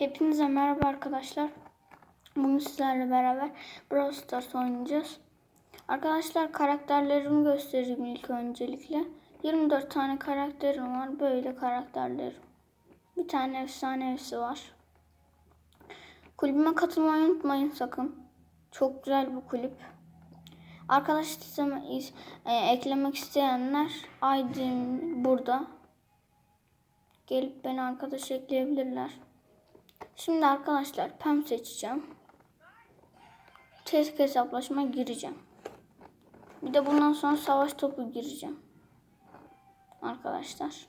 Hepinize merhaba arkadaşlar. Bugün sizlerle beraber Brawl Stars oynayacağız. Arkadaşlar karakterlerimi göstereyim ilk öncelikle. 24 tane karakterim var. Böyle karakterlerim. Bir tane efsanevisi var. Kulübüme katılmayı unutmayın sakın. Çok güzel bu kulüp. Arkadaş e, eklemek isteyenler ID'm burada. Gelip beni arkadaş ekleyebilirler. Şimdi arkadaşlar PEM seçeceğim. Test hesaplaşma gireceğim. Bir de bundan sonra savaş topu gireceğim. Arkadaşlar.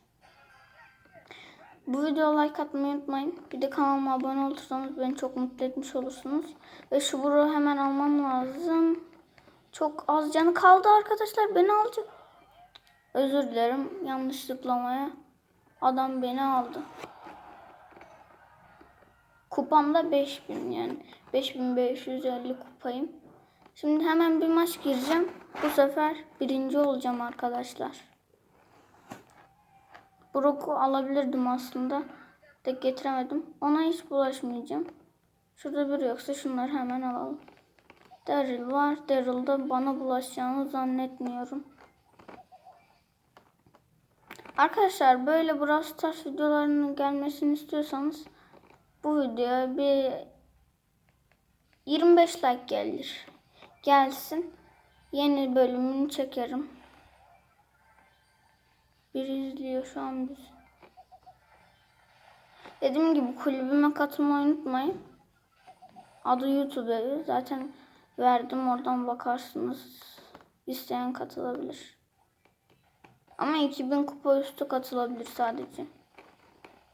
Bu videoya like atmayı unutmayın. Bir de kanalıma abone olursanız beni çok mutlu etmiş olursunuz. Ve şu buru hemen almam lazım. Çok az canı kaldı arkadaşlar. Beni alacak. Özür dilerim. Yanlış tıklamaya. Adam beni aldı. Kupam da 5000 yani. 5550 kupayım. Şimdi hemen bir maç gireceğim. Bu sefer birinci olacağım arkadaşlar. Brock'u alabilirdim aslında. De getiremedim. Ona hiç bulaşmayacağım. Şurada biri yoksa şunları hemen alalım. Daryl var. Daryl'da bana bulaşacağını zannetmiyorum. Arkadaşlar böyle Brawl Stars videolarının gelmesini istiyorsanız bu videoya bir 25 like gelir. Gelsin. Yeni bölümünü çekerim. Biri izliyor şu an biz. Dediğim gibi kulübüme katılmayı unutmayın. Adı YouTube Zaten verdim oradan bakarsınız. İsteyen katılabilir. Ama 2000 kupa üstü katılabilir sadece.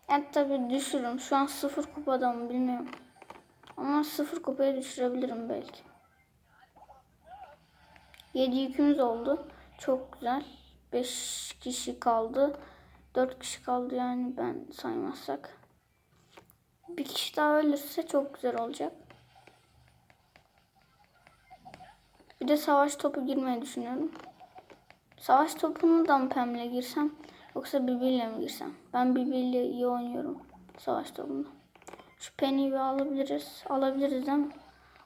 Evet tabi düşürüm. Şu an sıfır kupada mı bilmiyorum. Ama sıfır kupaya düşürebilirim belki. 7 yükümüz oldu. Çok güzel. 5 kişi kaldı. 4 kişi kaldı yani ben saymazsak. Bir kişi daha ölürse çok güzel olacak. Bir de savaş topu girmeyi düşünüyorum. Savaş topunu da mı Pem'le girsem yoksa Bibi'yle mi girsem? Ben Bibi'yle iyi oynuyorum savaş topunda. Şu Penny'i alabiliriz. Alabiliriz değil?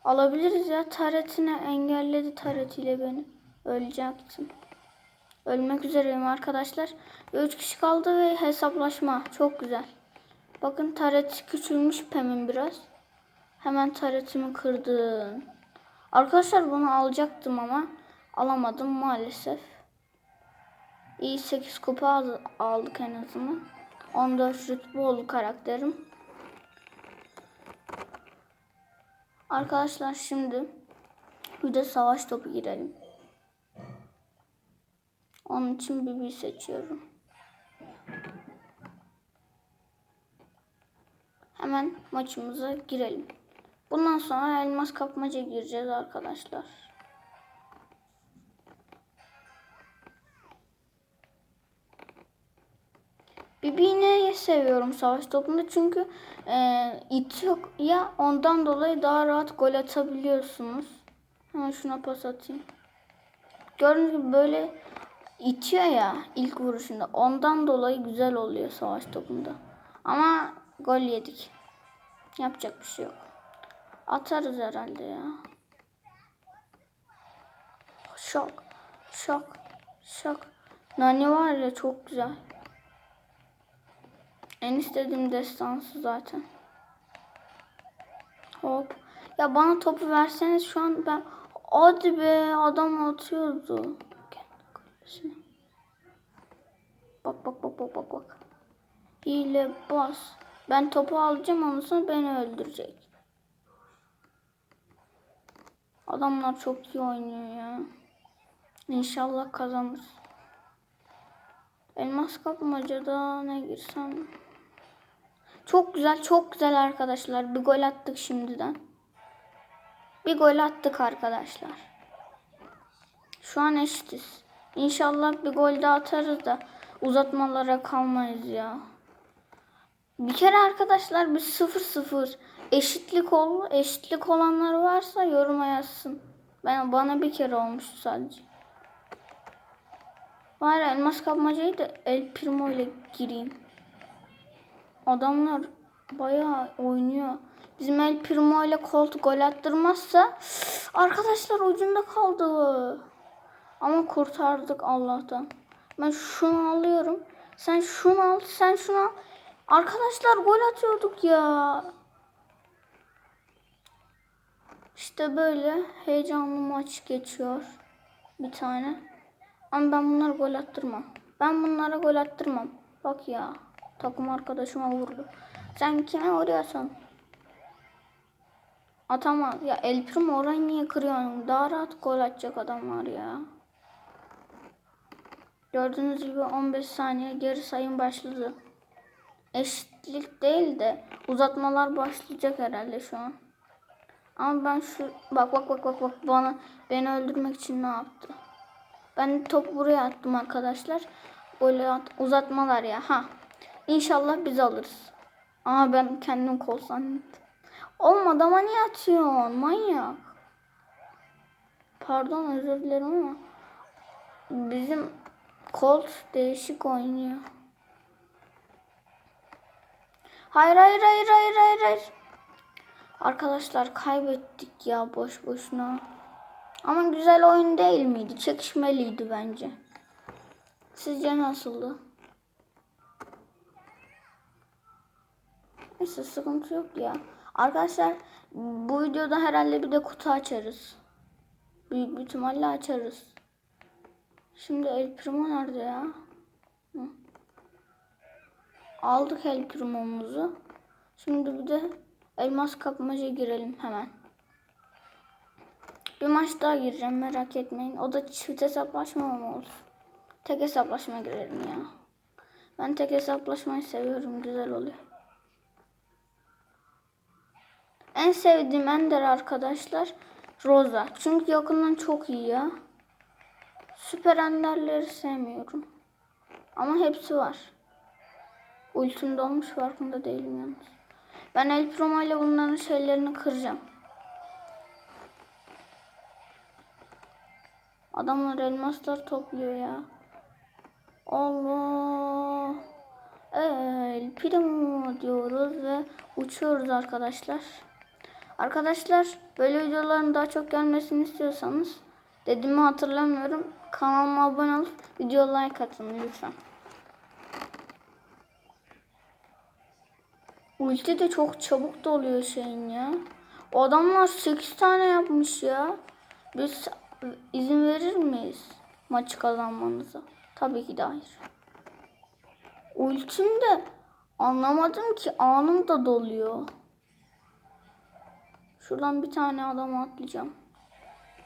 Alabiliriz ya. Taretine engelledi taretiyle beni. Ölecektim. Ölmek üzereyim arkadaşlar. 3 kişi kaldı ve hesaplaşma. Çok güzel. Bakın taret küçülmüş Pem'in biraz. Hemen taretimi kırdım. Arkadaşlar bunu alacaktım ama alamadım maalesef. İyi 8 kupa aldık en azından. 14 rütbe oldu karakterim. Arkadaşlar şimdi bir de savaş topu girelim. Onun için bir seçiyorum. Hemen maçımıza girelim. Bundan sonra elmas kapmaca gireceğiz arkadaşlar. Bibi'yi seviyorum savaş topunda çünkü e, it yok ya ondan dolayı daha rahat gol atabiliyorsunuz. Hemen şuna pas atayım. Gördüğünüz gibi böyle itiyor ya ilk vuruşunda. Ondan dolayı güzel oluyor savaş topunda. Ama gol yedik. Yapacak bir şey yok. Atarız herhalde ya. Şok. Şok. Şok. Nani var ya çok güzel. En istediğim destansı zaten. Hop. Ya bana topu verseniz şu an ben... Hadi be adam atıyordu. Bak bak bak bak bak bak. Hile bas. Ben topu alacağım sonra beni öldürecek. Adamlar çok iyi oynuyor ya. İnşallah kazanır. Elmas kapmacada ne girsem. Çok güzel, çok güzel arkadaşlar. Bir gol attık şimdiden. Bir gol attık arkadaşlar. Şu an eşitiz. İnşallah bir gol daha atarız da uzatmalara kalmayız ya. Bir kere arkadaşlar bir 0-0 eşitlik oldu. Eşitlik olanlar varsa yoruma yazsın. Ben bana bir kere olmuştu sadece. Var elmas kapmacayı da El Primo ile gireyim. Adamlar bayağı oynuyor. Bizim El Primo ile Colt gol attırmazsa arkadaşlar ucunda kaldı. Ama kurtardık Allah'tan. Ben şunu alıyorum. Sen şunu al, sen şunu al. Arkadaşlar gol atıyorduk ya. İşte böyle heyecanlı maç geçiyor. Bir tane. Ama ben bunlara gol attırmam. Ben bunlara gol attırmam. Bak ya. Takım arkadaşıma vurdu. Sen kime vuruyorsun? Atama. Ya El Primo orayı niye kırıyorsun? Daha rahat gol atacak adam var ya. Gördüğünüz gibi 15 saniye geri sayım başladı. Eşitlik değil de uzatmalar başlayacak herhalde şu an. Ama ben şu bak bak bak bak bak bana beni öldürmek için ne yaptı? Ben top buraya attım arkadaşlar. Böyle at, uzatmalar ya. Ha. İnşallah biz alırız. Ama ben kendim kol zannettim. Olmadı ama niye atıyorsun? Manyak. Pardon özür dilerim ama bizim Colt değişik oynuyor. Hayır hayır hayır hayır hayır hayır. Arkadaşlar kaybettik ya boş boşuna. Ama güzel oyun değil miydi? Çekişmeliydi bence. Sizce nasıldı? Neyse sıkıntı yok ya. Arkadaşlar bu videoda herhalde bir de kutu açarız. Büyük bir ihtimalle açarız. Şimdi El Primo nerede ya? Hı. Aldık El Primo'muzu. Şimdi bir de elmas kapmaca girelim hemen. Bir maç daha gireceğim merak etmeyin. O da çift hesaplaşma mı olsun? Tek hesaplaşma girelim ya. Ben tek hesaplaşmayı seviyorum. Güzel oluyor. En sevdiğim Ender arkadaşlar Rosa. Çünkü yakından çok iyi ya. Süper Ender'leri sevmiyorum. Ama hepsi var. Ultim dolmuş farkında değilim yalnız. Ben El Primo ile bunların şeylerini kıracağım. Adamlar elmaslar topluyor ya. Allah. El Primo diyoruz ve uçuyoruz arkadaşlar. Arkadaşlar böyle videoların daha çok gelmesini istiyorsanız dediğimi hatırlamıyorum. Kanalıma abone olup video like atın lütfen. Ulti de çok çabuk doluyor şeyin ya. O adamlar 8 tane yapmış ya. Biz izin verir miyiz maçı kazanmanıza? Tabii ki de hayır. Ultim de anlamadım ki anım da doluyor. Şuradan bir tane adam atlayacağım.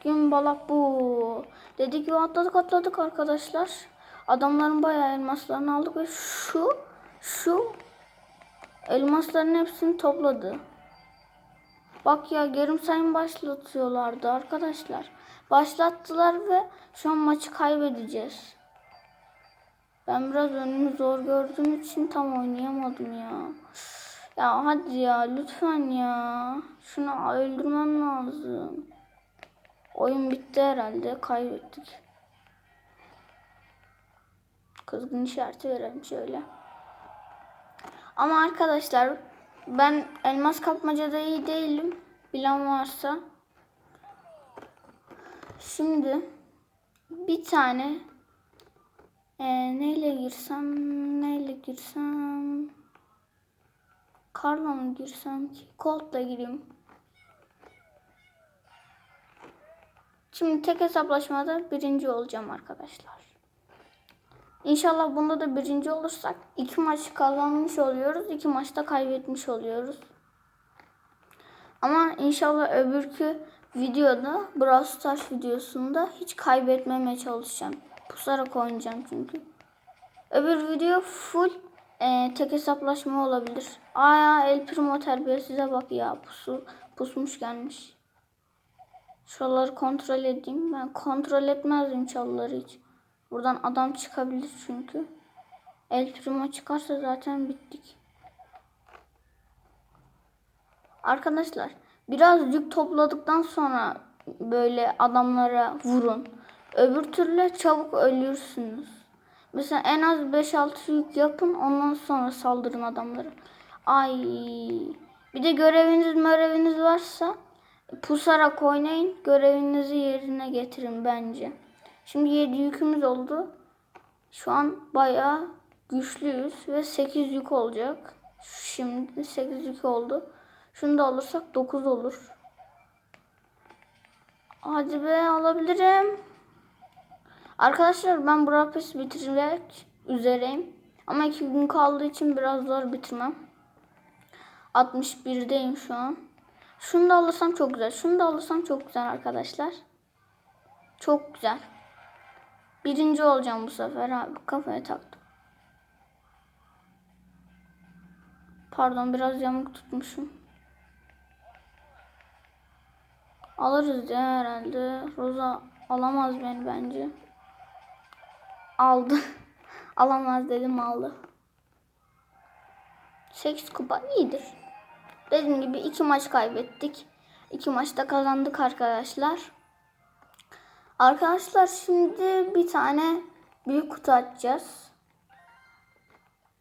Gün balak bu. Dedik gibi atladık atladık arkadaşlar. Adamların bayağı elmaslarını aldık ve şu şu elmasların hepsini topladı. Bak ya gerim sayım başlatıyorlardı arkadaşlar. Başlattılar ve şu an maçı kaybedeceğiz. Ben biraz önümü zor gördüğüm için tam oynayamadım ya. Ya hadi ya lütfen ya. Şunu öldürmem lazım. Oyun bitti herhalde. Kaybettik. Kızgın işareti verelim şöyle. Ama arkadaşlar ben elmas kapmacada iyi değilim. Bilen varsa. Şimdi bir tane e, neyle girsem neyle girsem Karla mı girsem ki? Colt'la gireyim. Şimdi tek hesaplaşmada birinci olacağım arkadaşlar. İnşallah bunda da birinci olursak iki maç kazanmış oluyoruz. iki maçta kaybetmiş oluyoruz. Ama inşallah öbürkü videoda Brawl Stars videosunda hiç kaybetmemeye çalışacağım. Pusarak oynayacağım çünkü. Öbür video full e, tek hesaplaşma olabilir. Aya El Primo size bak ya pusu pusmuş gelmiş. Şuraları kontrol edeyim. Ben kontrol etmezdim çalıları hiç. Buradan adam çıkabilir çünkü. El Primo çıkarsa zaten bittik. Arkadaşlar biraz yük topladıktan sonra böyle adamlara vurun. Öbür türlü çabuk ölürsünüz. Mesela en az 5-6 yük yapın ondan sonra saldırın adamlara. Ay. Bir de göreviniz göreviniz varsa pusarak oynayın. Görevinizi yerine getirin bence. Şimdi 7 yükümüz oldu. Şu an bayağı güçlüyüz ve 8 yük olacak. Şimdi 8 yük oldu. Şunu da alırsak 9 olur. Hadi be alabilirim. Arkadaşlar ben bu rapesi bitirmek üzereyim. Ama 2 gün kaldığı için biraz zor bitirmem. 61'deyim şu an. Şunu da alırsam çok güzel. Şunu da alırsam çok güzel arkadaşlar. Çok güzel. Birinci olacağım bu sefer abi. Kafaya taktım. Pardon biraz yamuk tutmuşum. Alırız ya herhalde. Roza alamaz beni bence. Aldı. alamaz dedim aldı. 8 kupa iyidir. Dediğim gibi iki maç kaybettik. İki maçta kazandık arkadaşlar. Arkadaşlar şimdi bir tane büyük kutu açacağız.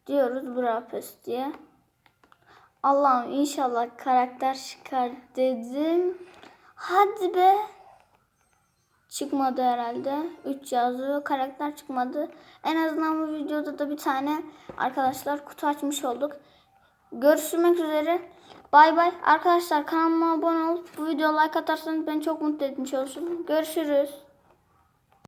Diyoruz Brapes diye. Allah'ım inşallah karakter çıkar dedim. Hadi be. Çıkmadı herhalde. 3 yazıyor. Karakter çıkmadı. En azından bu videoda da bir tane arkadaşlar kutu açmış olduk. Görüşmek üzere. Bay bay. Arkadaşlar kanalıma abone olup bu videoya like atarsanız beni çok mutlu etmiş olursunuz. Görüşürüz.